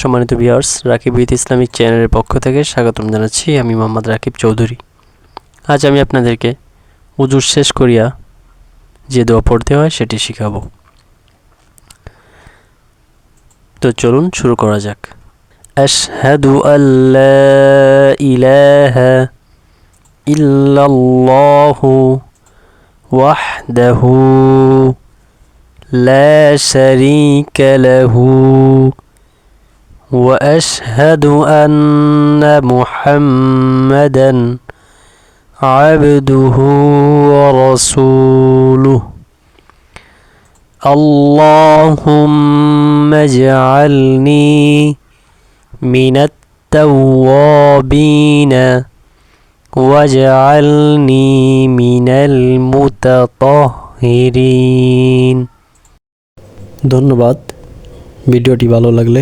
সম্মানিত viewers Rakib with Islamic চ্যানেলের পক্ষ থেকে স্বাগতম জানাচ্ছি আমি মোহাম্মদ রাকিব চৌধুরী। আজ আমি আপনাদেরকে উজুর শেষ করিয়া যে দোয়া পড়তে হয় সেটি শিখাবো। তো চলুন শুরু করা যাক। আশহাদু আল্লা ইলাহা ইল্লাল্লাহু ওয়াহদাহু লা শারীকা লাহু। واشهد ان محمدا عبده ورسوله اللهم اجعلني من التوابين واجعلني من المتطهرين ধন্যবাদ ভিডিওটি ভালো লাগলে